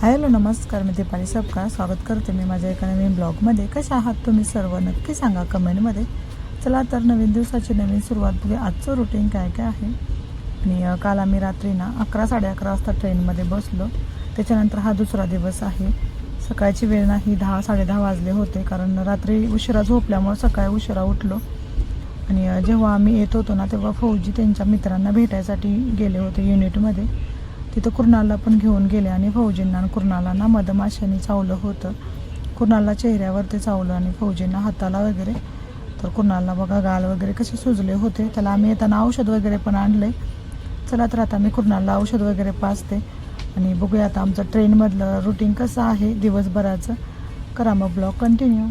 Hello नमस्कार मी दीपाली सबका स्वागत करते मी माझ्या एका नवीन ब्लॉगमध्ये. कशा आहात तुम्ही सर्व? नक्की सांगा कमेंटमध्ये. चला तर नवीन दिवसाची नवीन सुरुवात बघूया. आजचं रुटीन काय काय आहे? आणि काल आम्ही रात्री ना अकरा साडे अकरा वाजता ट्रेनमध्ये बसलो. त्याच्यानंतर हा दुसरा दिवस आहे. सकाळची वेळ नाही दहा साडेदहा वाजले होते. कारण रात्री उशिरा झोपल्यामुळं सकाळी उशिरा उठलो. आणि जेव्हा आम्ही येत होतो ना तेव्हा फौजी त्यांच्या मित्रांना भेटायसाठी गेले होते युनिटमध्ये तिथं कुर्नालला पण घेऊन गेले आणि फौजींना आणि ना मधमाशांनी चावलं होतं. कुर्नाला चेहऱ्यावर ते चावलं आणि फौजींना हाताला वगैरे. तर कुर्नालला बघा गाल वगैरे कसे सुजले होते. त्याला आम्ही येताना औषध वगैरे पण आणले चला तर आता मी कुर्नालला औषध वगैरे पाचते आणि बघूया आता आमचं ट्रेनमधलं रुटीन कसं आहे दिवसभराचं. करा मग ब्लॉग कंटिन्यू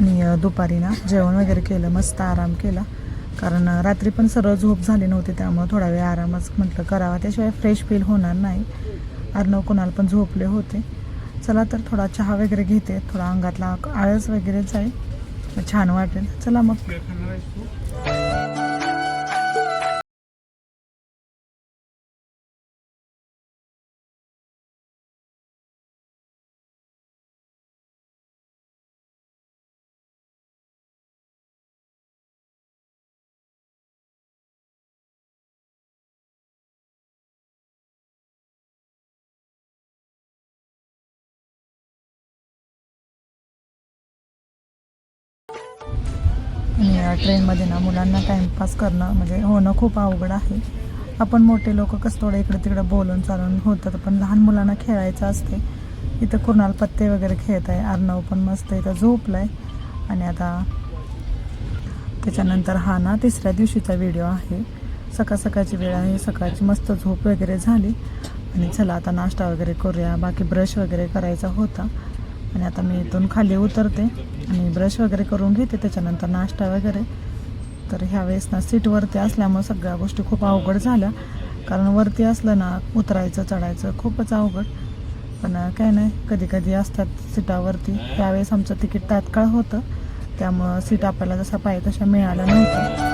आणि दुपारी ना जेवण वगैरे केलं मस्त आराम केला. कारण रात्री पण सरळ झोप झाली नव्हती त्यामुळे थोडा वेळ आरामच म्हटलं करावा. त्याशिवाय फ्रेश फील होणार नाही. अर्णव कुणाला पण झोपले होते. चला तर थोडा चहा वगैरे घेते. थोडा अंगातला आळस वगैरे जाईल. छान वाटेल. चला मग. आणि या ट्रेनमध्ये ना मुलांना टाईमपास करणं म्हणजे होणं खूप अवघड आहे. आपण मोठे लोक कसं थोडं इकडं तिकडं बोलून चालून होतं पण लहान मुलांना खेळायचं असते इथं कुणाल पत्ते वगैरे खेळत आहे अर्णव पण मस्त इथं झोपलाय. आणि आता त्याच्यानंतर हा ना तिसऱ्या दिवशीचा व्हिडिओ आहे. सकाळ सकाळची वेळ आहे सकाळची मस्त झोप वगैरे झाली. आणि चला आता नाश्ता वगैरे करूया बाकी ब्रश वगैरे करायचा होता. आणि आता मी इथून खाली उतरते आणि ब्रश वगैरे करून घेते त्याच्यानंतर नाश्ता वगैरे. तर ह्यावेळेस ना सीटवरती असल्यामुळं सगळ्या गोष्टी खूप अवघड झाल्या. कारण वरती असलं ना उतरायचं चढायचं खूपच अवघड. पण काय नाही कधी कधी असतात सीटावरती. त्यावेळेस आमचं तिकीट तात्काळ होतं. त्यामुळं सीट आपल्याला जसा पाहिजे तशा मिळाल्या नव्हत्या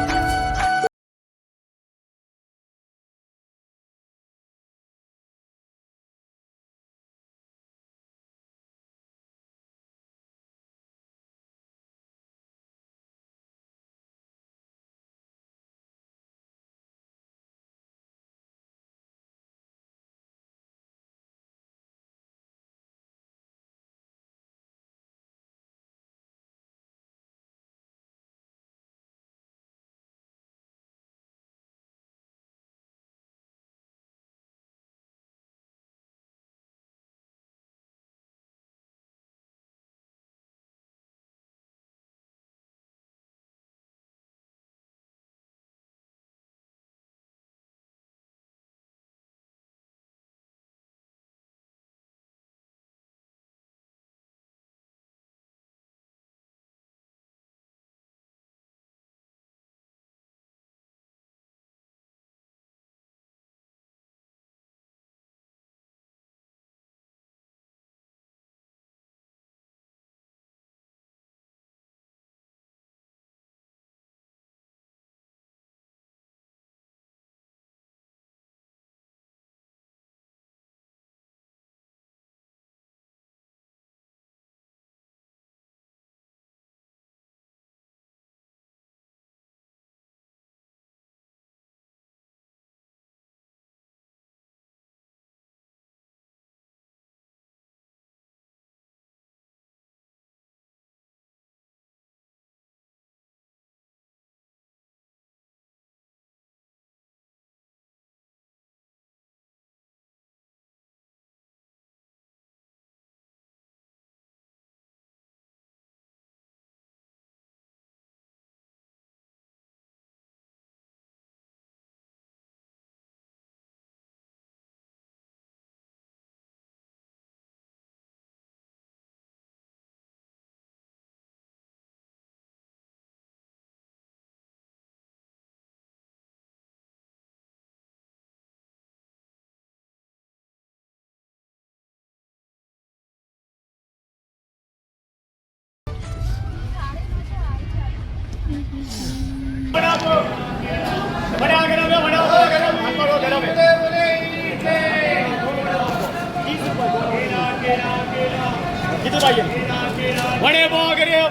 बड़े भाग रहे हो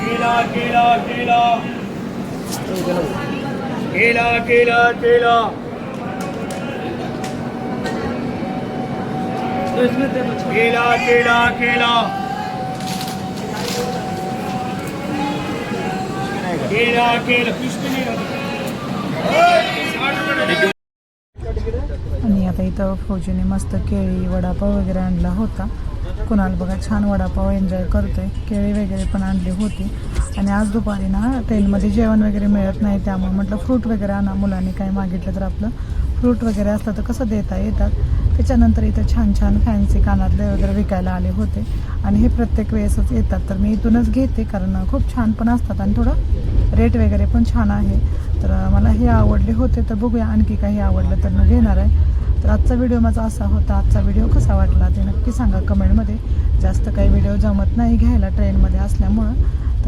Kela, kela, kela. Kela, kela, kela. केला केला केला. केला केला. आणि आता इथं फौजीने मस्त केळी वडापाव वगैरे आणला होता. कुणाल बघा छान वडापाव एन्जॉय करतोय. केळी वगैरे पण आणली होती. आणि आज दुपारी ना ट्रेनमध्ये जेवण वगैरे मिळत नाही त्यामुळे म्हटलं फ्रूट वगैरे आणा. मुलांनी काही मागितलं तर आपलं. फ्रूट वगैरे असतात तर कसं देता येतात? त्याच्यानंतर इथं छान छान फॅन्सी कानातले वगैरे विकायला आले होते. आणि हे प्रत्येक वेळेसच येतात. तर मी इथूनच घेते कारण खूप छान पण असतात आणि थोडं रेट वगैरे पण छान आहे. तर मला हे आवडले होते तर बघूया. आणखी काही आवडलं तर मग घेणार आहे. तर आजचा व्हिडिओ माझा असा होता. आजचा व्हिडिओ कसा वाटला ते नक्की सांगा कमेंटमध्ये. जास्त काही व्हिडिओ जमत नाही घ्यायला ट्रेनमध्ये असल्यामुळं.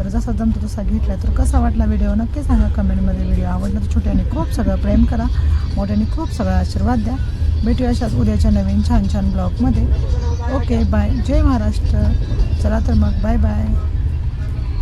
तर जसा जमतो तसा घेतला तर कसा वाटला व्हिडिओ? नक्की सांगा कमेंटमध्ये व्हिडिओ आवडला तर छोट्याने खूप सगळं प्रेम करा मोठ्याने खूप सगळा आशीर्वाद द्या. भेटूया अशाच उद्याच्या नवीन छान छान ब्लॉगमध्ये. Okay bye. जय महाराष्ट्र. चला तर मग बाय बाय.